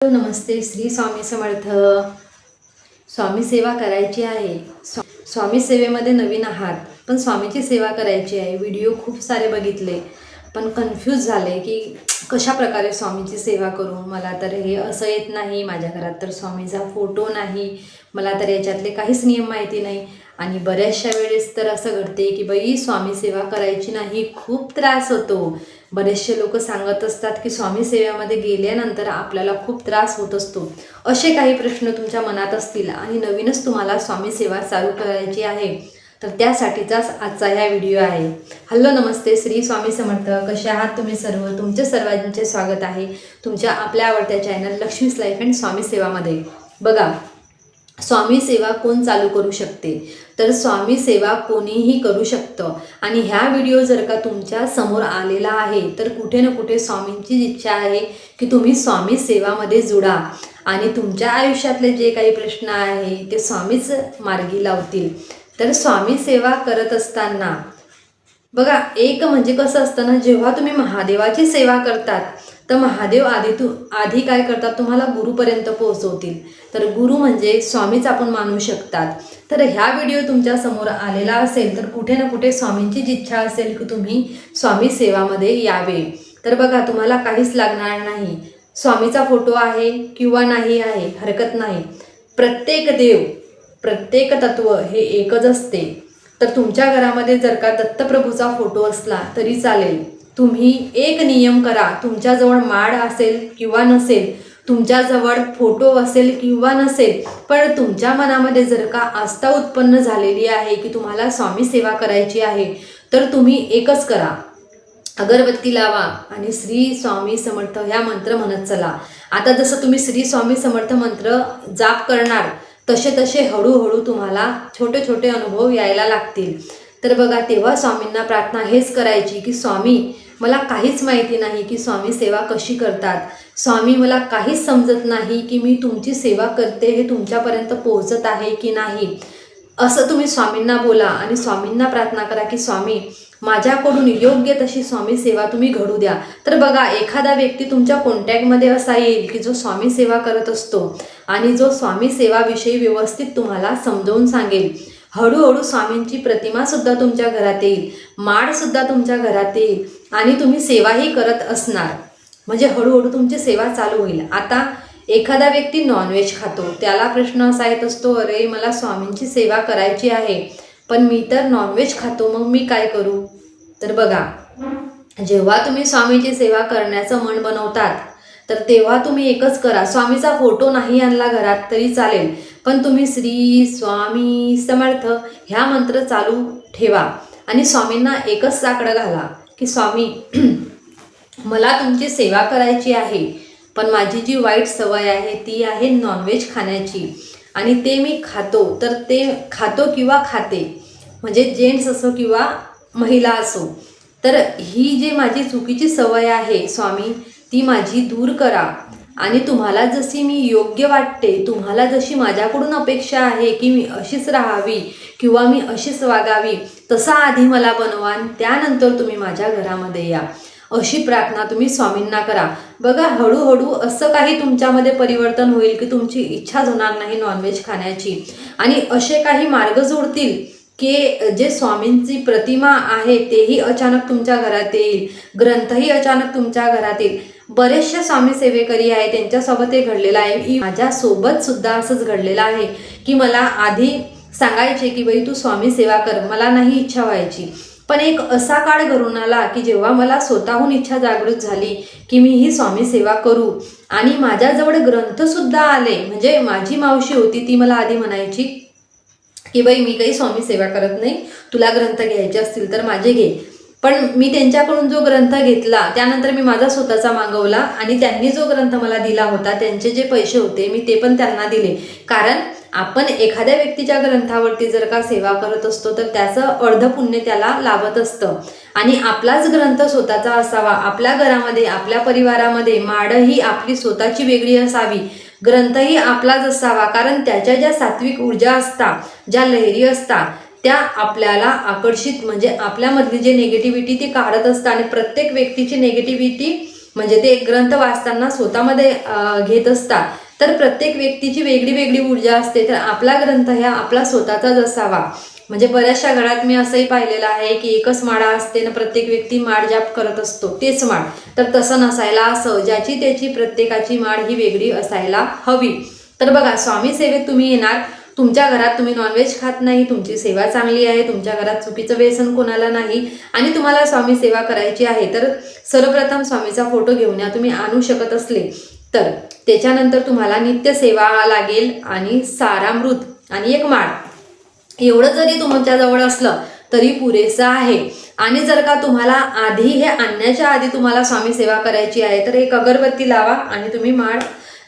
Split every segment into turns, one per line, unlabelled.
Hello नमस्ते. श्री स्वामी समर्थ. स्वामी सेवा करायची आहे. स्वा स्वामी सेवेमध्ये नवीन आहात पण स्वामीची सेवा करायची आहे. व्हिडिओ खूप सारे बघितले पण कन्फ्यूज झाले की कशा प्रकारे स्वामीची सेवा करू? मला तर हे असं येत नाही. माझ्या घरात तर स्वामीचा फोटो नाही. मला तर याच्यातले काहीच नियम माहिती नाही. आणि बऱ्याचशा वेळेस तर असं घडते की बाई स्वामी सेवा करायची नाही खूप त्रास होतो. बरेचसे लोक सांगत असतात की स्वामी सेवेमध्ये गेल्यानंतर आपल्याला खूप त्रास होत असतो. असे काही प्रश्न तुमच्या मनात असतील आणि नवीनच तुम्हाला स्वामी सेवा चालू करायची आहे तर त्यासाठीचाच आजचा ह्या व्हिडिओ आहे. हॅलो नमस्ते. श्री स्वामी समर्थ. कसे आहात तुम्ही सर्व? तुमचे सर्वांचे स्वागत आहे. तुमच्या आपल्या आवडत्या channel Lakshmi's life and Swami सेवामध्ये. बघा स्वामी सेवा कोण चालू करू शकते? तर स्वामी सेवा कोणीही करू शकतं. आणि ह्या व्हिडिओ जर का तुमच्यासमोर आलेला आहे तर कुठे ना कुठे स्वामींची इच्छा आहे की तुम्ही स्वामी सेवामध्ये जुडा. आणि तुमच्या आयुष्यातले जे काही प्रश्न आहे ते स्वामीच मार्गी लावतील. तर स्वामी सेवा करत असताना बघा एक म्हणजे कसं असतं ना जेव्हा तुम्ही महादेवाची सेवा करतात तर महादेव आधी तू आधी काय करतात? तुम्हाला गुरुपर्यंत पोहोचवतील. तर गुरु म्हणजे स्वामीच आपण मानू शकतात. तर ह्या व्हिडिओ तुमच्यासमोर आलेला असेल तर कुठे ना कुठे स्वामींचीच इच्छा असेल की तुम्ही स्वामी सेवामध्ये यावे. तर बघा तुम्हाला काहीच लागणार नाही. स्वामीचा फोटो आहे किंवा नाही आहे हरकत नाही. प्रत्येक देव प्रत्येक तत्व हे एकच असते. तर तुमच्या घरामध्ये जर का दत्तप्रभूचा फोटो असला तरी चालेल. तुम्ही एक नियम करा. तुमच्याजवळ माळ असेल किंवा नसेल तुमच्याजवळ फोटो असेल किंवा नसेल पण तुमच्या मनामध्ये जर का आस्था उत्पन्न झालेली आहे की तुम्हाला स्वामी सेवा करायची आहे तर तुम्ही एकच करा. अगरबत्ती लावा आणि श्री स्वामी समर्थ ह्या मंत्र म्हणत चला. आता जसं तुम्ही श्री स्वामी समर्थ मंत्र जाप करणार तसे तसे हळूहळू तुम्हाला छोटे छोटे अनुभव यायला लागतील. तर बघा तेव्हा स्वामींना प्रार्थना हेच करायची की स्वामी मला काहीच माहिती नाही की स्वामी सेवा कशी करतात. स्वामी मला काहीच समजत नाही की मी तुमची सेवा करते हे तुमच्यापर्यंत पोहोचत आहे की नाही. असं तुम्ही स्वामींना बोला आणि स्वामींना प्रार्थना करा की स्वामी माझ्याकडून योग्य तशी स्वामी सेवा तुम्ही घडू द्या. तर बघा एखादा व्यक्ती तुमच्या कॉन्टॅक्टमध्ये असा येईल की जो स्वामी सेवा करत असतो आणि जो स्वामी सेवाविषयी व्यवस्थित तुम्हाला समजावून सांगेल. हळूहळू स्वामींची प्रतिमासुद्धा तुमच्या घरात येईल. माळसुद्धा तुमच्या घरात येईल. आणि तुम्ही सेवाही करत असणार. म्हणजे हळूहळू तुमची सेवा चालू होईल. आता एखादा व्यक्ती नॉनव्हेज खातो. त्याला प्रश्न असा येत असतो अरे मला स्वामींची सेवा करायची आहे पण मी तर नॉनव्हेज खातो मग मी काय करू? तर बघा जेव्हा तुम्ही स्वामीची सेवा करण्याचं मन बनवतात तर तेव्हा तुम्ही एकच करा. स्वामीचा फोटो नाही आणला घरात तरी चालेल पण तुम्ही श्री स्वामी समर्थ ह्या मंत्र चालू ठेवा आणि स्वामींना एकच साकडं घाला. की स्वामी मला तुमची सेवा करायची आहे पण माझी जी वाईट सवय आहे ती आहे नॉनव्हेज खाण्याची. आणि ते मी खातो तर ते खातो किंवा खाते. म्हणजे जेंट्स असो किंवा महिला असो. तर ही जी माझी चुकीची सवय आहे स्वामी ती माझी दूर करा. आणि तुम्हाला जशी मी योग्य वाटते तुम्हाला जशी माझ्याकडून अपेक्षा आहे की मी अशीच राहावी किंवा मी अशीच वागावी तसा आधी मला बनवा आणि त्यानंतर तुम्ही माझ्या घरामध्ये या. अशी प्रार्थना तुम्ही स्वामींना करा. बघा हळूहळू असं काही तुमच्यामध्ये परिवर्तन होईल की तुमची इच्छाच होणार नाही नॉनव्हेज खाण्याची. आणि असे काही मार्ग जोडतील की जे स्वामींची प्रतिमा आहे तेही अचानक तुमच्या घरात येईल. ग्रंथही अचानक तुमच्या घरात येईल. बरेचसे स्वामी सेवेकरी आहे त्यांच्यासोबत हे घडलेलं आहे. माझ्यासोबत सुद्धा असंच घडलेलं आहे की मला आधी सांगायचे की बाई तू स्वामी सेवा कर मला नाही इच्छा व्हायची. पण एक असा काळ घरून आला की जेव्हा मला स्वतःहून इच्छा जागृत झाली की मी ही स्वामी सेवा करू. आणि माझ्याजवळ ग्रंथसुद्धा आले म्हणजे माझी मावशी होती ती मला आधी म्हणायची की बाई मी काही स्वामी सेवा करत नाही तुला ग्रंथ घ्यायचे असतील तर माझे घे. पण मी त्यांच्याकडून जो ग्रंथ घेतला त्यानंतर मी माझा स्वतःचा मागवला आणि त्यांनी जो ग्रंथ मला दिला होता त्यांचे जे पैसे होते मी ते पण त्यांना दिले. कारण आपण एखाद्या व्यक्तीच्या ग्रंथावरती जर का सेवा करत असतो तर त्याचं अर्ध पुण्य त्याला लाभत असतं. आणि आपलाच ग्रंथ स्वतःचा असावा. आपल्या घरामध्ये आपल्या परिवारामध्ये माड ही आपली स्वतःची वेगळी असावी. ग्रंथही आपलाच असावा. कारण त्याच्या ज्या सात्विक ऊर्जा असतात ज्या लहरी असतात त्या आपल्याला आकर्षित म्हणजे आपल्यामधली जे निगेटिव्हिटी ती काढत असतात आणि प्रत्येक व्यक्तीची निगेटिव्हिटी म्हणजे ते एक ग्रंथ वाचताना स्वतःमध्ये घेत असतात. तर प्रत्येक व्यक्तीची वेगळी वेगळी ऊर्जा असते. तर आपला ग्रंथ ह्या आपला स्वतःचाच असावा. म्हणजे बऱ्याचशा घरात मी असंही पाहिलेलं आहे की एकच माळा असते ना प्रत्येक व्यक्ती माळ जाप करत असतो. तेच माळ. तर तसं नसायला असं. ज्याची त्याची प्रत्येकाची माळ ही वेगळी असायला हवी. तर बघा स्वामी सेवेत तुम्ही येणार. तुमच्या घरात तुम्ही नॉनव्हेज खात नाही तुमची सेवा चांगली आहे तुमच्या घरात चुकीचं व्यसन कोणाला नाही आणि तुम्हाला स्वामी सेवा करायची आहे तर सर्वप्रथम स्वामीचा फोटो घेऊन या तुम्ही आणू शकत असले. तर त्याच्यानंतर तुम्हाला नित्य सेवा लागेल आणि सारामृत आणि एक माळ. एवढं जरी तुमच्याजवळ असलं तरी पुरेसं आहे. आणि जर का तुम्हाला आधी हे आणण्याच्या आधी तुम्हाला स्वामी सेवा करायची आहे तर एक अगरबत्ती लावा आणि तुम्ही माळ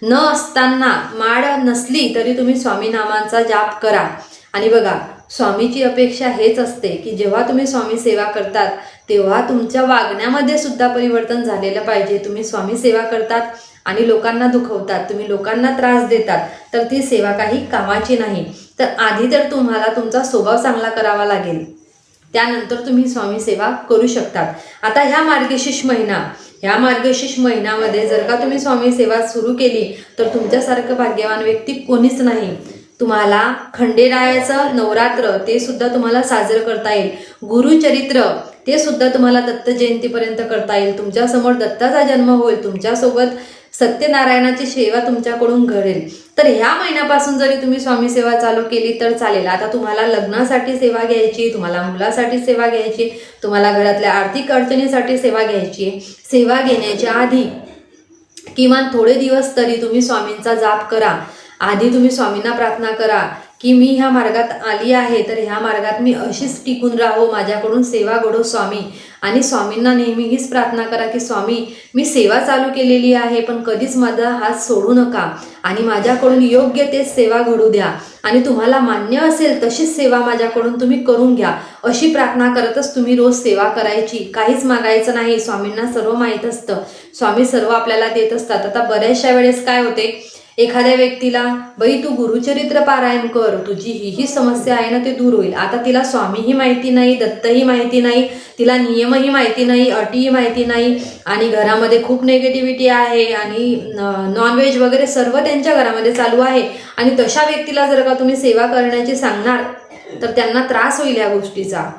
न असताना माड नसली तरी तुम्ही स्वामी नामांचा जाप करा. आणि बघा स्वामीची अपेक्षा हेच असते की जेव्हा तुम्ही स्वामी सेवा करतात तेव्हा तुमच्या वागण्यामध्ये सुद्धा परिवर्तन झालेलं पाहिजे. तुम्ही स्वामी सेवा करतात आणि लोकांना दुखवतात तुम्ही लोकांना त्रास देतात तर ती सेवा काही कामाची नाही. तर आधी तर तुम्हाला तुमचा स्वभाव चांगला करावा लागेल. त्यानंतर तुम्ही स्वामी सेवा करू शकतात. आता ह्या मार्गशीर्ष महिना ह्या मार्गशीर्ष महिन्यामध्ये जर का तुम्ही स्वामी सेवा सुरू केली तर तुमच्यासारखं भाग्यवान व्यक्ती कोणीच नाही. तुम्हाला खंडेरायाचं नवरात्र ते सुद्धा तुम्हाला साजरं करता येईल. गुरुचरित्र ते सुद्धा तुम्हाला दत्त जयंतीपर्यंत करता येईल. तुमच्यासमोर दत्ताचा जन्म होईल. तुमच्यासोबत सत्यनारायणाची सेवा तुमच्याकडून घडेल. तर ह्या महिन्यापासून जरी तुम्ही स्वामी सेवा चालू केली तर चालेल. आता तुम्हाला लग्नासाठी सेवा घ्यायची तुम्हाला मुलासाठी सेवा घ्यायची तुम्हाला घरातल्या आर्थिक अडचणीसाठी सेवा घ्यायची. सेवा घेण्याच्या आधी किमान थोडे दिवस तरी तुम्ही स्वामींचा जाप करा. आधी तुम्ही स्वामींना प्रार्थना करा की मी ह्या मार्गात आली आहे तर ह्या मार्गात मी अशीच टिकून राहो माझ्याकडून सेवा घडो स्वामी. आणि स्वामींना नेहमी हीच प्रार्थना करा की स्वामी मी सेवा चालू केलेली आहे पण कधीच माझा हात सोडू नका आणि माझ्याकडून योग्य तेच सेवा घडू द्या. आणि तुम्हाला मान्य असेल तशीच सेवा माझ्याकडून तुम्ही करून घ्या. अशी प्रार्थना करतच तुम्ही रोज सेवा करायची. काहीच मागायचं नाही. स्वामींना सर्व माहीत असतं. स्वामी सर्व आपल्याला देत असतात. आता बऱ्याचशा वेळेस काय होते? एखाद्या व्यक्तीला बाई तू गुरुचरित्र पारायण कर तुझी ही ही समस्या आहे ना ते दूर होईल. आता तिला स्वामीही माहिती नाही दत्तही माहिती नाही तिला नियमही माहिती नाही अटीही माहिती नाही आणि घरामध्ये खूप नेगेटिव्हिटी आहे आणि नॉनव्हेज वगैरे सर्व त्यांच्या घरामध्ये चालू आहे. आणि तशा व्यक्तीला जर का तुम्ही सेवा करण्याची सांगणार तर त्यांना त्रास होईल या गोष्टीचा.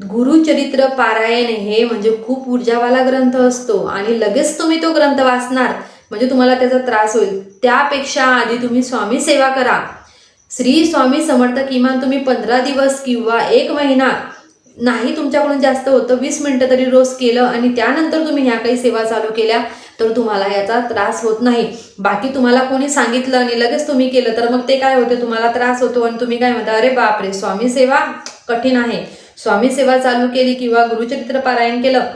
गुरुचरित्र पारायण हे म्हणजे खूप ऊर्जावाला ग्रंथ असतो आणि लगेच तुम्ही तो ग्रंथ वाचणार म्हणजे तुम्हाला त्याचा त्रास होईल. त्यापेक्षा आधी तुम्ही स्वामी सेवा करा. श्री स्वामी समर्थ किमान तुम्ही पंधरा दिवस किंवा एक महिना नाही तुमच्याकडून जास्त होतं वीस मिनटं तरी रोज केलं आणि त्यानंतर तुम्ही ह्या काही सेवा चालू केल्या तर तुम्हाला याचा त्रास होत नाही. बाकी तुम्हाला कोणी सांगितलं आणि लगेच तुम्ही केलं तर मग ते काय होते? तुम्हाला त्रास होतो आणि तुम्ही काय म्हणता अरे बापरे स्वामी सेवा कठीण आहे. स्वामी सेवा चालू केली किंवा गुरुचरित्र पारायण केलं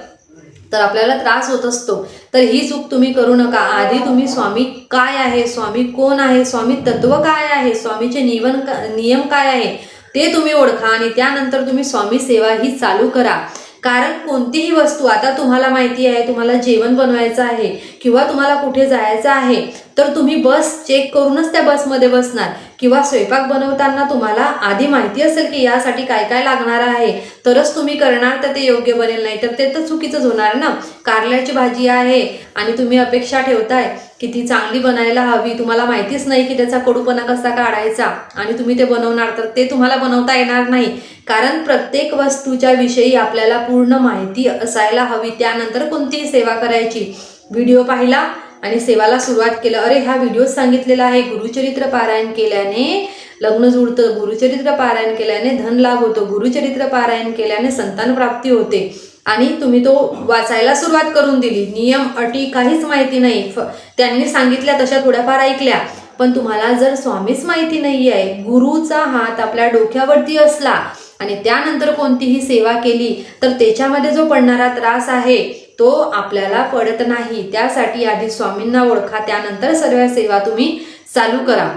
तर आपल्याला त्रास होत असतो. तर ही चूक तुम्ही करू नका. आधी तुम्ही स्वामी काय आहे? स्वामी कोण आहे? स्वामी तत्व काय आहे? स्वामीचे नियमन नियम काय आहे? ते तुम्ही ओळखा आणि त्यानंतर तुम्ही स्वामी सेवा ही चालू करा. कारण कोणतीही वस्तू आता तुम्हाला माहिती आहे तुम्हाला जेवण बनवायचं आहे किंवा तुम्हाला कुठे जायचं आहे तर तुम्ही बस चेक करूनच त्या बसमध्ये बसणार. किंवा स्वयंपाक बनवताना तुम्हाला आधी माहिती असेल की यासाठी काय काय लागणार आहे तरच तुम्ही करणार तर ते योग्य बनेल. नाही तर ते तर चुकीचंच होणार ना. कारल्याची भाजी आहे आणि तुम्ही अपेक्षा ठेवताय की ती चांगली बनायला हवी तुम्हाला माहितीच नाही की त्याचा कडूपणा कसा काढायचा आणि तुम्ही ते बनवणार तर ते तुम्हाला बनवता येणार नाही. कारण प्रत्येक वस्तूच्या विषयी आपल्याला पूर्ण माहिती असायला हवी त्यानंतर कोणतीही सेवा करायची. व्हिडिओ पाहिला आणि सेवाला सुरुवात केलं. अरे हा व्हिडिओ सांगितलेला आहे गुरुचरित्र पारायण केल्याने लग्न जुळतं. गुरुचरित्र पारायण केल्याने धन लाभ होतो. गुरुचरित्र पारायण केल्याने संतान प्राप्ती होते. आणि तुम्ही तो वाचायला सुरुवात करून दिली. नियम अटी काहीच माहिती नाही. फ त्यांनी सांगितल्या तशा थोड्याफार ऐकल्या. पण तुम्हाला जर स्वामीच माहिती नाही आहे गुरुचा हात आपल्या डोक्यावरती असला आणि त्यानंतर कोणतीही सेवा केली तर त्याच्यामध्ये जो पडणारा त्रास आहे तो आपल्याला पडत नाही. त्यासाठी आधी स्वामींना ओळखा. त्यानंतर सर्व सेवा तुम्ही चालू करा.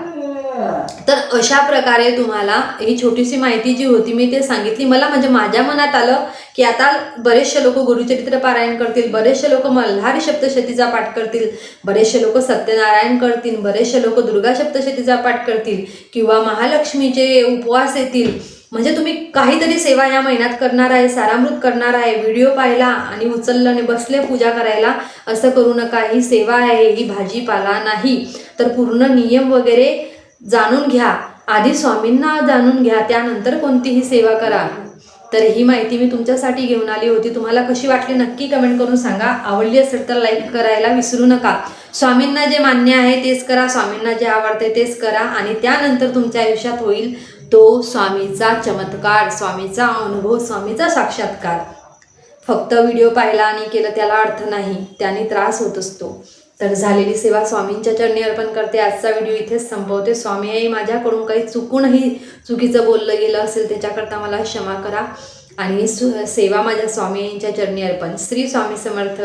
तर अशा प्रकारे तुम्हाला ही छोटीशी माहिती जी होती मी ते सांगितली. मला म्हणजे माझ्या मनात आलं की आता बरेचसे लोक गुरुचरित्र पारायण करतील बरेचसे लोक मल्हारी सप्तशतीचा पाठ करतील बरेचसे लोक सत्यनारायण करतील बरेचसे लोक दुर्गा सप्तशतीचा पाठ करतील किंवा महालक्ष्मीचे उपवास येतील. म्हणजे तुम्ही काहीतरी सेवा या महिन्यात करणार आहे सारामृत करणार आहे व्हिडिओ पाहिला आणि उचललं आणि बसले पूजा करायला असं करू नका. ही सेवा आहे ही भाजीपाला नाही. तर पूर्ण नियम वगैरे जाणून घ्या. आधी स्वामींना जाणून घ्या त्यानंतर कोणतीही सेवा करा. तर ही माहिती मी तुमच्यासाठी घेऊन आली होती. तुम्हाला कशी वाटली नक्की कमेंट करून सांगा. आवडली असेल तर लाईक करायला विसरू नका. स्वामींना जे मान्य आहे तेच करा. स्वामींना जे आवडते तेच करा. आणि त्यानंतर तुमच्या आयुष्यात होईल तो स्वामीचा चमत्कार स्वामीचा अनुभव स्वामीचा साक्षात्कार. फक्त व्हिडिओ पाहिला आणि केलं त्याला अर्थ नाही. त्याने त्रास होत असतो. तर झालेली सेवा स्वामींच्या चरणी अर्पण करते. आजचा व्हिडिओ इथेच संपवते. स्वामी आई माझ्याकडून काही चुकूनही चुकीचं बोललं गेलं असेल त्याच्याकरता मला क्षमा करा. आणि सु सेवा माझ्या स्वामी आईंच्या चरणी अर्पण. श्री स्वामी समर्थ.